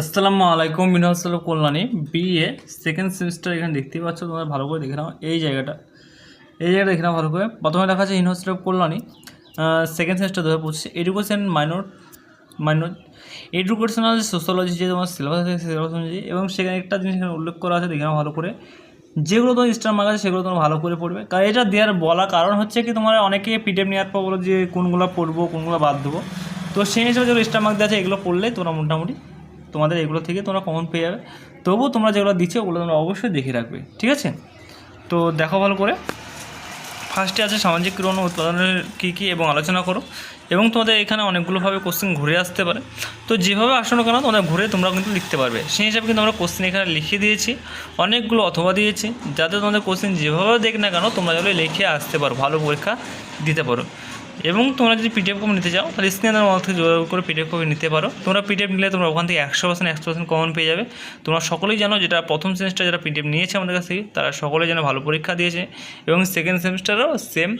আসসালামু আলাইকুম মিনাসল কল্যাণী বিএ সেকেন্ড সেমিস্টার এখানে দেখতেই পাচ্ছ তোমরা, ভালো করে দেখে নাও এই জায়গাটা। এই জায়গাটা দেখে নাও ভালো করে। প্রথমে দেখা যাচ্ছে university of Kalyani second semester দু হাজার পঁচিশ education minor minor educational sociology যে তোমার সিলেবাস আছে সিলেবাস অনুযায়ী, এবং সেখানে একটা জিনিস এখানে উল্লেখ করা আছে, দেখে নাও ভালো করে। যেগুলো তোমার স্টার মার্ক আছে, সেগুলো তোমার ভালো করে পড়বে। কারণ এটা দেওয়ার বলা কারণ হচ্ছে কি, তোমার অনেকে পিডিএফ নেওয়ার পর বলো যে কোনগুলো পড়ব, কোনগুলো বাদ দেবো। তো সেই হিসেবে যেগুলো স্টার মার্ক দেওয়া আছে, এগুলো পড়লে তোমরা মোটামুটি তোমাদের এগুলো থেকে তোমরা কমন পেয়ে যাবে। তবুও তোমরা যেগুলো দিচ্ছ, ওগুলো তোমরা অবশ্যই দেখে রাখবে, ঠিক আছে? তো দেখো ভালো করে। ফার্স্টে আছে সামাজিক ক্রণ উৎপাদনের কী কী এবং আলোচনা করো। এবং তোমাদের এখানে অনেকগুলোভাবে কোশ্চেন ঘুরে আসতে পারে। তো যেভাবে আসো কেন, তোমাদের ঘুরে তোমরা কিন্তু লিখতে পারবে। সেই হিসাবে কিন্তু আমরা কোশ্চেন এখানে লিখে দিয়েছি, অনেকগুলো অথবা দিয়েছি। যাতে তোমাদের কোশ্চেন যেভাবে দেখ না কেন, তোমরা যেগুলো লিখে আসতে পারো, ভালো পরীক্ষা দিতে পারো। এবং তোমরা যদি পিডিএফ কপি নিতে চাও, তাহলে স্ক্রিনের মধ্যে থেকে যোগাযোগ করে পিডিএফ কপি নিতে পারো। তোমরা পিডিএফ নিলে তোমরা ওখান থেকে একশো পার্সেন্ট একশো পার্সেন্ট কমন পেয়ে যাবে। তোমরা সকলেই জানো যেটা প্রথম সেমিস্টার যারা পিডিএফ নিয়েছে আমাদের কাছ থেকে, তারা সকলেই যেন ভালো পরীক্ষা দিয়েছে এবং সেকেন্ড সেমিস্টারও সেম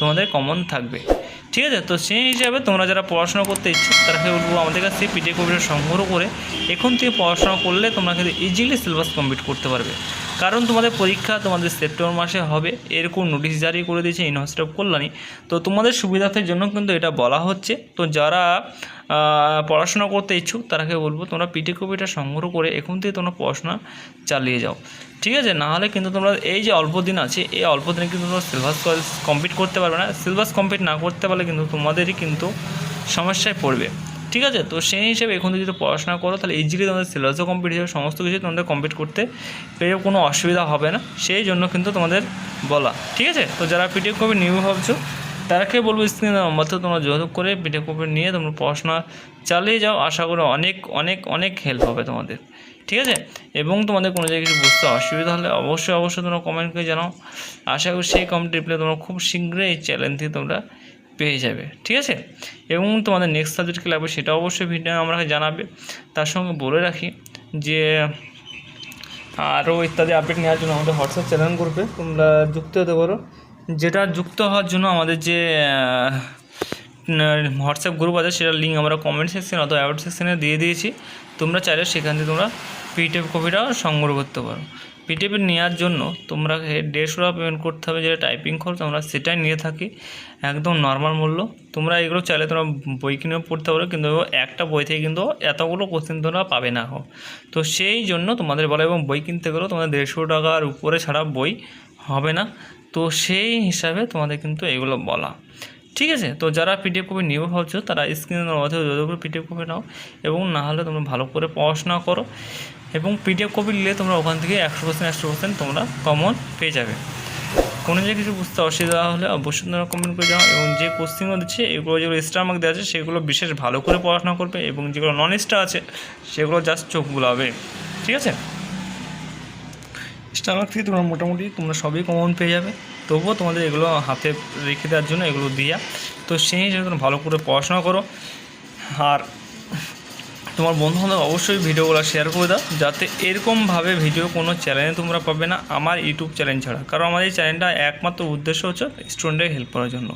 তোমাদের কমন থাকবে। ঠিক আছে? তো সেই হিসাবে তোমরা যারা পড়াশোনা করতে ইচ্ছুক তারাকে বলব আমাদের কাছ পিডিএফ কপিটা সংগ্রহ করে। এখন থেকে পড়াশোনা করলে তোমরা কিন্তু ইজিলি সিলেবাস কমপ্লিট করতে পারবে। কারণ তোমাদের পরীক্ষা তোমাদের সেপ্টেম্বর মাসে হবে এরকম নোটিশ জারি করে দিয়েছে ইউনিভার্সিটি অফ কল্যাণী। তো তোমাদের সুবিধার্থের জন্য কিন্তু এটা বলা হচ্ছে। তো যারা পড়াশোনা করতে ইচ্ছুক, তারাকে বলব তোমরা পিটি কপিটা সংগ্রহ করে এখন থেকে তোমরা পড়াশোনা চালিয়ে যাও। ঠিক আছে? না হলে কিন্তু তোমরা এই যে অল্প দিন আছে, এই অল্প দিনে কিন্তু তোমরা সিলেবাস কমপ্লিট করতে পারবে না। সিলেবাস কমপ্লিট না করতে পারলে কিন্তু তোমাদেরই কিন্তু সমস্যায় পড়বে। ঠিক আছে? তো সেই হিসেবে এখন যদি পড়াশোনা করো, তাহলে ইজিলি তোমাদের সিলেবাসও কমপ্লিট হবে সমস্ত কিছু তোমাদের কমপ্লিট করতে পেরে কোনো অসুবিধা হবে না। সেই জন্য কিন্তু তোমাদের বলা, ঠিক আছে? তো যারা পিডিএফ কপি নিয়ে ভাবছ তারাকে বলব স্ক্রিনে নম্বর তো তোমরা যোগাযোগ করে পিডিএফ কপি নিয়ে তোমরা পড়াশোনা চালিয়ে যাও। আশা করি অনেক অনেক অনেক হেল্প হবে তোমাদের, ঠিক আছে? এবং তোমাদের কোনো জায়গায় কিছু বুঝতে অসুবিধা হলে অবশ্যই অবশ্যই তোমরা কমেন্ট করে জানাও। আশা করি সেই কমেন্ট রিপ্লাই তোমরা খুব শীঘ্রই এই চ্যানেল থেকে তোমরা পেয়ে যাবে, ঠিক আছে? এবং তোমাদের নেক্সট সাবজেক্ট কী লাগবে সেটা অবশ্যই ভিডিও আমাকে জানাবে। তার সঙ্গে বলে রাখি যে, আরও ইত্যাদি আপডেট নেওয়ার জন্য আমাদের হোয়াটসঅ্যাপ চ্যানেল গ্রুপে তোমরা যুক্ত হতে পারো। যেটা যুক্ত হওয়ার জন্য আমাদের যে হোয়াটসঅ্যাপ গ্রুপ আছে, সেটার লিঙ্ক আমরা কমেন্ট সেকশন অথবা অ্যাওয়ার্ড সেকশনে দিয়ে দিয়েছি। তোমরা চাইলে সেখান থেকে তোমরা পিডিএফ কপিটা সংগ্রহ করতে পারো। পিডিএফ নেওয়ার জন্য তোমরা দেড়শো টাকা পেমেন্ট করতে হবে, যেটা টাইপিং খরচ, আমরা সেটাই নিয়ে থাকি। একদম নর্মাল মূল্য। তোমরা এগুলো চাইলে তোমরা বই কিনেও পড়তে পারো, কিন্তু একটা বই থেকে কিন্তু এতগুলো কোশ্চেন তোমরা পাবে না। তো সেই জন্য তোমাদের বলা এবং বই কিনতে গেলেও তোমাদের দেড়শো টাকার উপরে ছাড়া বই হবে না। তো সেই হিসাবে তোমাদের কিন্তু এগুলো বলা। ঠিক আছে? তো যারা পিডিএফ কপি নিয়ে ভাবছ, তারা স্ক্রিনের অথবা করে পিডিএফ কপি নাও এবং না হলে তোমরা ভালো করে পড়াশোনা করো এবং পিডিএফ কপি নিলে তোমরা ওখান থেকে একশো পার্সেন্ট একশো পার্সেন্ট তোমরা কমন পেয়ে যাবে। কোনো যে কিছু বুঝতে অসুবিধা হলে অবশ্যই তোমরা কমেন্ট করে যাও এবং যে কোশ্চেনগুলো দিচ্ছে, এগুলো যেগুলো স্টার মার্ক দেওয়া আছে, সেগুলো বিশেষ ভালো করে পড়াশোনা করবে এবং যেগুলো নন স্টার আছে, সেগুলো জাস্ট চোখ বুলাবে। ঠিক আছে? স্টার মার্ক থেকে তোমরা মোটামুটি তোমরা সবই কমন পেয়ে যাবে। তবুও তোমাদের এগুলো হাতে রেখে দেওয়ার জন্য এগুলো দিয়া। তো সেই হিসেবে তোমরা ভালো করে পড়াশোনা করো। আর তোমার বন্ধু বান্ধব অবশ্যই ভিডিওগুলো শেয়ার করে দাও। যাতে এরকমভাবে ভিডিও কোনো চ্যানেলে তোমরা পাবে না, আমার ইউটিউব চ্যানেল ছাড়া। কারণ আমাদের এই চ্যানেলটা একমাত্র উদ্দেশ্য হচ্ছে স্টুডেন্টের হেল্প করার জন্য।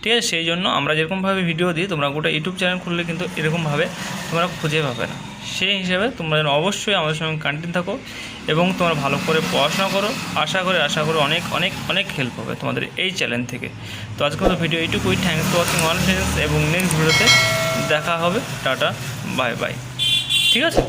ঠিক আছে? সেই জন্য আমরা যেরকমভাবে ভিডিও দিই, তোমরা গোটা ইউটিউব চ্যানেল খুললে কিন্তু এরকমভাবে তোমরা খুঁজে পাবে না। সেই হিসাবে তোমরা যেন অবশ্যই আমাদের সঙ্গে কন্টিনিউ থাকো এবং তোমরা ভালো করে পড়াশোনা করো। আশা করে আশা করে অনেক অনেক অনেক হেল্প হবে তোমাদের এই চ্যানেল থেকে। তো আজকে মতো ভিডিও এইটুকুই। Thanks for watching all friends এবং নেক্সট ভিডিওতে দেখা হবে। টাটা বাই বাই ঠিক আছে?